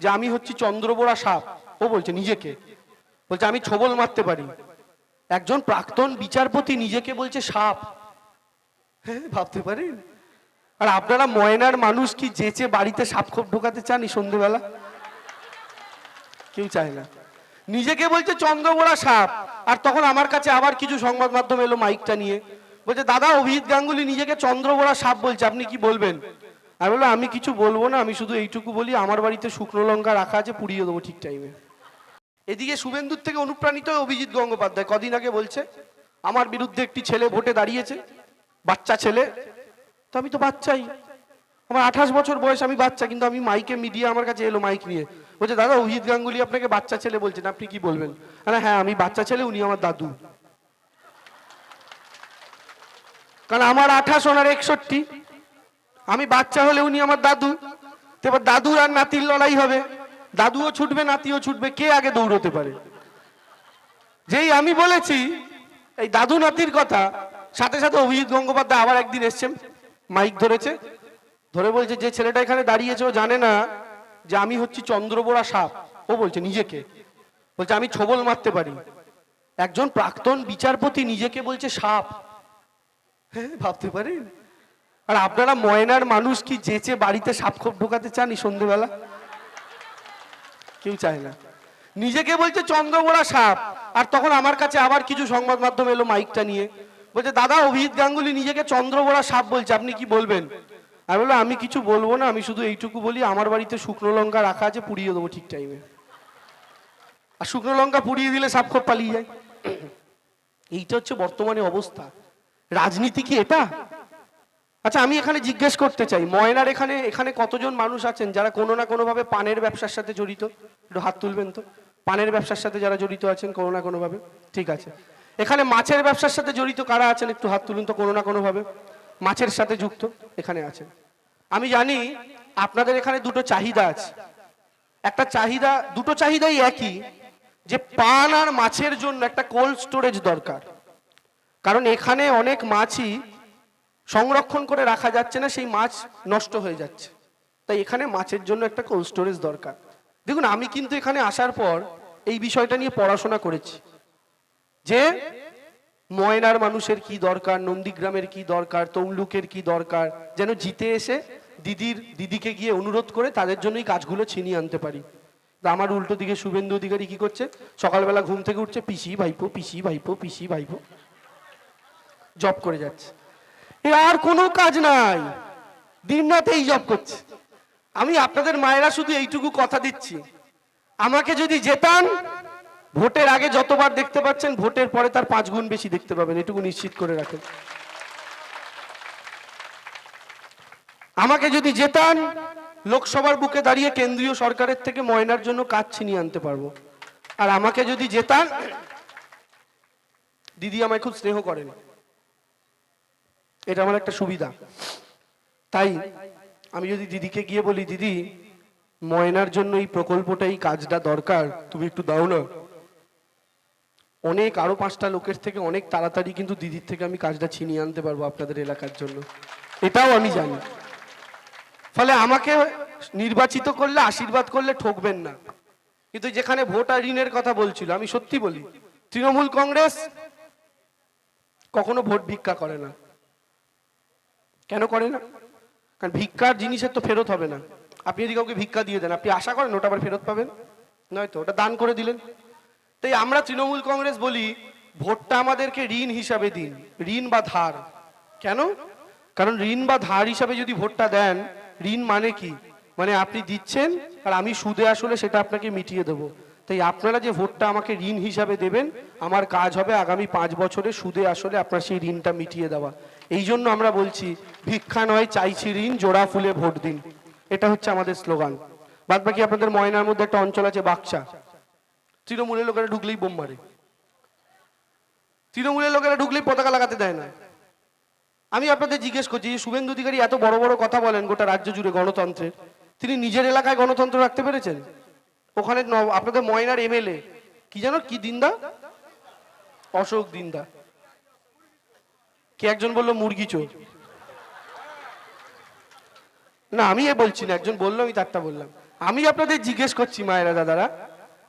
যে আমি হচ্ছি চন্দ্রবোড়া সাপ। ও বলছে, নিজেকে। বলছে, আমি ছবল মারতে পারি। একজন প্রাক্তন বিচারপতি নিজেকে বলছে, সাপ। হ্যাঁ ভাবতে পারেন আর আপনারা ময়নার মানুষ কি যেচে বাড়িতে সাপ খোপ ঢোকাতে চান এই সন্ধেবেলা? কেউ চায় না। নিজেকে বলছে চন্দ্রবোড়া সাপ। আর তখন আমার কাছে আবার কিছু সংবাদ মাধ্যম এলো মাইকটা নিয়ে। বলছে, দাদা, অভিজিৎ গাঙ্গুলি নিজেকে চন্দ্রবোড়া সাপ বলছে। আপনি কি বলবেন? আমি বললাম আমি কিছু বলব না, আমি শুধু এইটুকু বলি, আমার বাড়িতে শুকনো লঙ্কা রাখা আছে, পুড়িয়ে দেবো ঠিক টাইমে এদিকে শুভেন্দুর থেকে অনুপ্রাণিত অভিজিৎ গঙ্গোপাধ্যায় কদিন আগে বলছে, আমার বিরুদ্ধে একটি ছেলে ভোটে দাঁড়িয়েছে, বাচ্চা ছেলে। তো আমি তো বাচ্চাই। আমার আঠাশ বছর বয়স, আমি বাচ্চা, কিন্তু আমি মাইকে মিডিয়া আমার কাছে এলো মাইক নিয়ে। বলছে, দাদা, অভিজিৎ গাঙ্গুলি আপনাকে বাচ্চা ছেলে বলছেন, আপনি কি বলবেন? হ্যাঁ আমি বাচ্চা ছেলে, উনি আমার দাদু। কারণ আমার আঠাশ, ওনার একষট্টি। আমি বাচ্চা হলে উনি আমার দাদু। এবার দাদু আর নাতির লড়াই হবে। দাদুও ছুটবে, নাতিও ছুটবে, কে আগে দৌড়তে পারে? যেই আমি বলেছি, এই দাদু নাতির কথা, সাথে সাথে অভিজিৎ গঙ্গোপাধ্যায় আবার একদিন এসছেন, মাইক ধরেছে, ধরে বলছে, যে ছেলেটা এখানে দাঁড়িয়েছে, ও জানে না যে আমি হচ্ছি চন্দ্রবোড়া সাপ। ও বলছে, নিজেকে। বলছে, আমি ছবল মারতে পারি। একজন প্রাক্তন বিচারপতি নিজেকে বলছে সাপ। হ্যাঁ ভাবতে পারেন? আর আপনারা ময়নার মানুষ কি যেচে বাড়িতে সাপ খোপ ঢোকাতে চান সন্ধেবেলা? কেউ চায় না। নিজেকে বলছে চন্দ্রবোড়া সাপ। আর তখন আমার কাছে আবার কিছু সংবাদ মাধ্যম এলো মাইকটা নিয়ে। বলছে, দাদা, অভিজিৎ গাঙ্গুলি নিজেকে চন্দ্রবোড়া সাপ বলছে, আপনি কি বলবেন? আমি বললাম, আমি কিছু বলব না, আমি শুধু এইটুকু বলি, আমার বাড়িতে শুকনো লঙ্কা রাখা আছে, পুড়িয়ে দেবো ঠিক টাইমে আর শুকনো লঙ্কা পুড়িয়ে দিলে সাপ খোপ পালিয়ে যায়। এইটা হচ্ছে বর্তমানে অবস্থা। রাজনীতি কি এটা? আচ্ছা আমি এখানে জিজ্ঞেস করতে চাই, ময়নার এখানে এখানে কতজন মানুষ আছেন যারা কোনো না কোনোভাবে পানের ব্যবসার সাথে জড়িত? একটু হাত তুলবেন তো। পানের ব্যবসার সাথে যারা জড়িত আছেন কোনো না কোনোভাবে? ঠিক আছে। এখানে মাছের ব্যবসার সাথে জড়িত কারা আছেন? একটু হাত তুলুন তো, কোনো না কোনোভাবে। মাছের সাথে যুক্ত এখানে আছেন। আমি জানি আপনাদের এখানে দুটো চাহিদা আছে। একটা চাহিদা, দুটো চাহিদাই একই যে পান আর মাছের জন্য একটা কোল্ড স্টোরেজ দরকার। কারণ এখানে অনেক মাছই সংরক্ষণ করে রাখা যাচ্ছে না, সেই মাছ নষ্ট হয়ে যাচ্ছে। তাই এখানে মাছের জন্য একটা কোল্ড স্টোরেজ দরকার। দেখুন, আমি কিন্তু এখানে আসার পর এই বিষয়টা নিয়ে পড়াশোনা করেছি যে ময়নার মানুষের কি দরকার, নন্দীগ্রামের কি দরকার, তমলুকের কি দরকার, যেন জিতে এসে দিদির, দিদিকে গিয়ে অনুরোধ করে তাদের জন্যই কাজগুলো ছিনিয়ে আনতে পারি। আমার উল্টো দিকে শুভেন্দু অধিকারী কি করছে? সকালবেলা ঘুম থেকে উঠছে, পিসি, ভাইপো পিসি ভাইপো পিসি, ভাইপো। জব করে যাচ্ছে। এ আর কোনো কাজ নাই। দিন রাত এই জব করছে। আমি আপনাদের মায়েরা শুধু এইটুকু কথা দিচ্ছি। আমাকে যদি জেতান, ভোটের আগে যতবার দেখতে পাচ্ছেন, ভোটের পরে তার পাঁচ গুণ বেশি দেখতে পাবেন। এটুকু নিশ্চিত করে রাখেন। আমাকে যদি জেতান, লোকসভার বুকে দাঁড়িয়ে কেন্দ্রীয় সরকারের থেকে ময়নার জন্য কাজ ছিনিয়ে আনতে পারব। আর আমাকে যদি জেতান, দিদি আমায় খুব স্নেহ করেন। এটা আমার একটা সুবিধা। তাই আমি যদি দিদিকে গিয়ে বলি, দিদি, ময়নার জন্য এই প্রকল্পটা এই কাজটা দরকার, তুমি একটু দাও না। অনেক, আরও পাঁচটা লোকের থেকে অনেক তাড়াতাড়ি কিন্তু দিদির থেকে আমি কাজটা ছিনিয়ে আনতে পারব আপনাদের এলাকার জন্য। এটাও আমি জানি। ফলে আমাকে নির্বাচিত করলে, আশীর্বাদ করলে ঠকবেন না। কিন্তু যেখানে ভোট আর ঋণের কথা বলছিল, আমি সত্যি বলি, তৃণমূল কংগ্রেস কখনো ভোট ভিক্ষা করে না। কেন করে না? কারণ ভিক্ষার জিনিসের তো ফেরত হবে না। আপনি যদি কাউকে ভিক্ষা দিয়ে দেন, আপনি আশা করেন ওটা আবার ফেরত পাবেন? নয়তো, ওটা দান করে দিলেন। তাই আমরা তৃণমূল কংগ্রেস বলি, ভোটটা আমাদেরকে ঋণ হিসাবে দিন, ঋণ বা ধার। কেন? কারণ ঋণ বা ধার হিসাবে যদি ভোটটা দেন, ঋণ মানে কি? মানে আপনি দিচ্ছেন আর আমি সুদে আসলে সেটা আপনাকে মিটিয়ে দেবো। তাই আপনারা যে ভোটটা আমাকে ঋণ হিসাবে দেবেন, আমার কাজ হবে আগামী পাঁচ বছরে সুদে আসলে আপনার সেই ঋণটা মিটিয়ে দেওয়া। এই জন্য আমরা বলছি, ভিক্ষা নয়, চাইছি ঋণ, জোড়া ফুলে ভোট দিন। এটা হচ্ছে আমাদের স্লোগান। বাদ বাকি আপনাদের ময়নার মধ্যে একটা অঞ্চল আছে বাক্সা। তৃণমূলের লোকেরা ঢুকলেই বোম মারে। তৃণমূলের লোকেরা ঢুকলেই পতাকা লাগাতে দেয় না। আমি আপনাদের জিজ্ঞেস করছি যে শুভেন্দু অধিকারী এত বড় বড় কথা বলেন গোটা রাজ্য জুড়ে গণতন্ত্রের। তিনি নিজের এলাকায় গণতন্ত্র রাখতে পেরেছেন? ওখানে আপনাদের ময়নার এমএলএ। কি জানো? কি দিনদা? অশোক দিনদা। কে একজন বলল মুরগি চোর। না আমি এ বলছি না একজন বলল আমি তারটা বললাম। আমি আপনাদের জিজ্ঞেস করছি মায়েরা দাদারা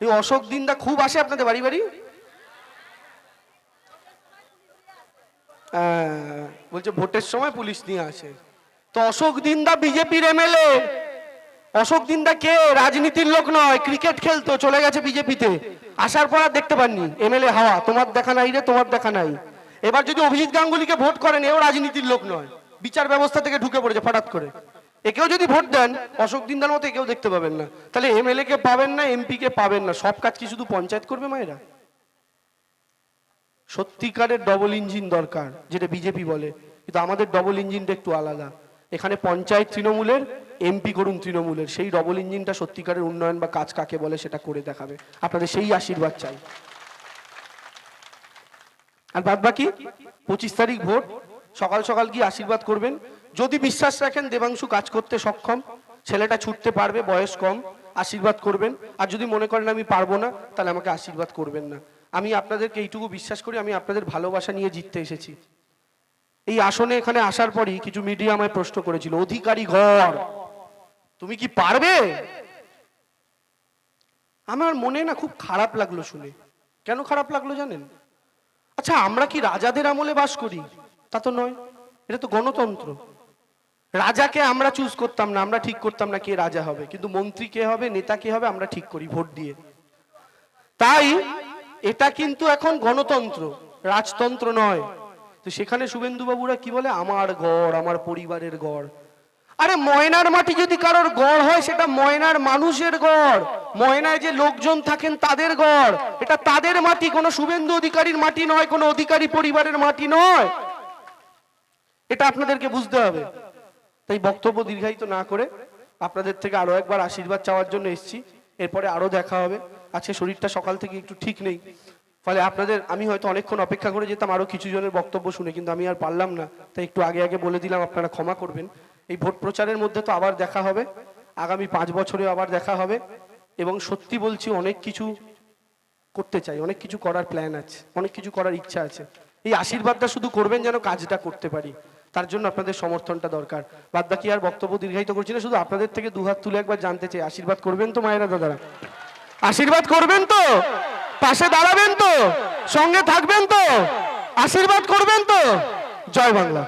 এই অশোক দিনদা খুব আসে আপনাদের বাড়ি বাড়ি? আহ, বলছে ভোটের সময় পুলিশ নিয়ে আসে। তো অশোক দিনদা বিজেপির এমএলএ। অশোক দিনদা কে? রাজনীতির লোক নয় ক্রিকেট খেলতো, চলে গেছে বিজেপিতে। আসার পর আর দেখতে পাননি, এমএলএ হাওয়া। তোমার দেখা নাই রে, তোমার দেখা নাই। এবার যদি অভিজিৎ গাঙ্গুলিকে ভোট করেন, এও রাজনীতির লোক নয়। বিচার ব্যবস্থা থেকে ঢুকে পড়েছে ফটাৎ করে। একেও যদি ভোট দেন, অশোক দিনদার মতো একেও দেখতে পাবেন না। তাহলে এমএলএ কে পাবেন না, এমপি কে পাবেন না? সব কাজ কি শুধু পঞ্চায়েত করবে মায়েরা? সত্যিকারের ডবল ইঞ্জিন দরকার, যেটা বিজেপি বলে। কিন্তু আমাদের ডবল ইঞ্জিনটা একটু আলাদা। এখানে পঞ্চায়েত তৃণমূলের এমপি করুন তৃণমূলের, সেই ডবল ইঞ্জিনটা সত্যিকারের উন্নয়ন বা কাজ কাকে বলে সেটা করে দেখাবে। আপনাদের সেই আশীর্বাদ চাই। আর বাদ বাকি, পঁচিশ তারিখ ভোট, সকাল সকাল গিয়ে আশীর্বাদ করবেন। যদি বিশ্বাস রাখেন দেবাংশু কাজ করতে সক্ষম, ছেলেটা ছুটতে পারবে, বয়স কম, আশীর্বাদ করবেন। আর যদি মনে করেন আমি পারব না, তাহলে আমাকে আশীর্বাদ করবেন না। আমি আপনাদেরকে এইটুকু বিশ্বাস করি, আমি আপনাদের ভালোবাসা নিয়ে জিততে এসেছি। এই আসনে এখানে আসার পরই কিছু মিডিয়া আমায় প্রশ্ন করেছিল, অধিকারী ঘর। তুমি কি পারবে? আমার মনে না খুব খারাপ লাগল শুনে। কেন খারাপ লাগল জানেন? আচ্ছা আমরা কি রাজাদের আমলে বাস করি? তা তো নয়, এটা তো গণতন্ত্র। রাজাকে আমরা চুজ করতাম না, আমরা ঠিক করতাম না কে রাজা হবে। কিন্তু মন্ত্রী কে হবে, নেতা কে হবে, আমরা ঠিক করি ভোট দিয়ে। তাই এটা কিন্তু এখন গণতন্ত্র, রাজতন্ত্র নয়। তো সেখানে শুভেন্দু বাবুরা কি বলে? আমার গড় আমার পরিবারের গড় আরে ময়নার মাটি যদি কারোর গড় হয়, সেটা ময়নার মানুষের গড়। ময়নায় যে লোকজন থাকেন, তাদের গড়। এটা তাদের মাটি, কোনো শুভেন্দু অধিকারীর মাটি নয়, কোনো অধিকারী পরিবারের মাটি নয়। এটা আপনাদেরকে বুঝতে হবে। তাই বক্তব্য দীর্ঘায়িত না করে আপনাদের থেকে আরও একবার আশীর্বাদ চাওয়ার জন্য এসেছি। এরপরে আরও দেখা হবে। আজকে শরীরটা সকাল থেকে একটু ঠিক নেই। ফলে আপনাদের, আমি হয়তো অনেকক্ষণ অপেক্ষা করে যেতাম, আরও কিছু জনের বক্তব্য শুনে, কিন্তু আমি আর পারলাম না। তাই একটু আগে আগে বলে দিলাম, আপনারা ক্ষমা করবেন। এই ভোট প্রচারের মধ্যে তো আবার দেখা হবে। আগামী পাঁচ বছরে আবার দেখা হবে। এবং সত্যি বলছি, অনেক কিছু করতে চাই, অনেক কিছু করার প্ল্যান আছে, অনেক কিছু করার ইচ্ছা আছে। এই আশীর্বাদটা শুধু করবেন যেন কাজটা করতে পারি, তার জন্য আপনাদের সমর্থনটা দরকার। বাদ বাকি আর বক্তব্য দীর্ঘায়িত করছি না, শুধু আপনাদের থেকে দুহাত তুলে একবার জানতে চাই, আশীর্বাদ করবেন তো মায়েরা দাদারা? আশীর্বাদ করবেন তো? পাশে দাঁড়াবেন তো? সঙ্গে থাকবেন তো? আশীর্বাদ করবেন তো? জয় বাংলা।